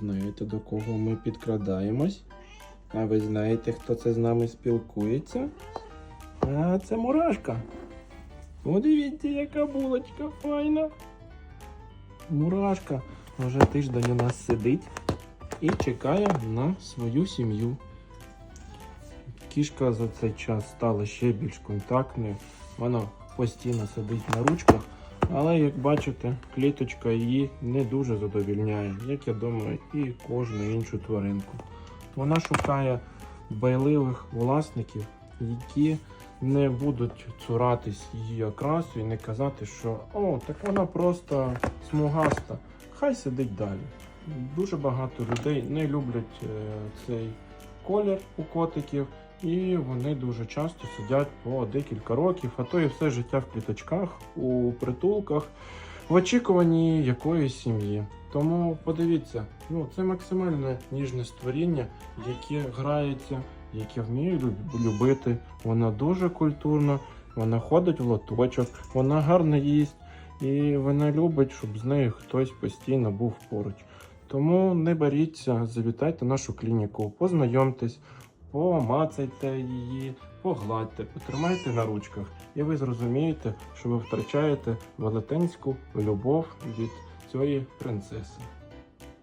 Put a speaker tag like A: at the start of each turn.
A: знаєте, до кого ми підкрадаємось? А ви знаєте, хто це з нами спілкується? А це мурашка. Подивіться, яка булочка файна. Мурашка вже тиждень у нас сидить і чекає на свою сім'ю. Кішка за цей час стала ще більш контактною. Вона постійно сидить на ручках, але як бачите, кліточка її не дуже задовільняє, як я думаю, і кожну іншу тваринку. Вона шукає байливих власників, які не будуть цуратись її окрасу і не казати, що о, так вона просто смугаста. Хай сидить далі. Дуже багато людей не люблять е, цей колір у котиків, і вони дуже часто сидять по декілька років, а то і все життя в кліточках, у притулках, в очікуванні якоїсь сім'ї. Тому подивіться, ну це максимально ніжне створіння, яке грається, яке вміє любити. Вона дуже культурна, вона ходить в лоточок, вона гарно їсть, і вона любить, щоб з нею хтось постійно був поруч. Тому не боріться, завітайте нашу клініку, познайомтесь, помацайте її, погладьте, потримайте на ручках, і ви зрозумієте, що ви втрачаєте велетенську любов від цієї принцеси.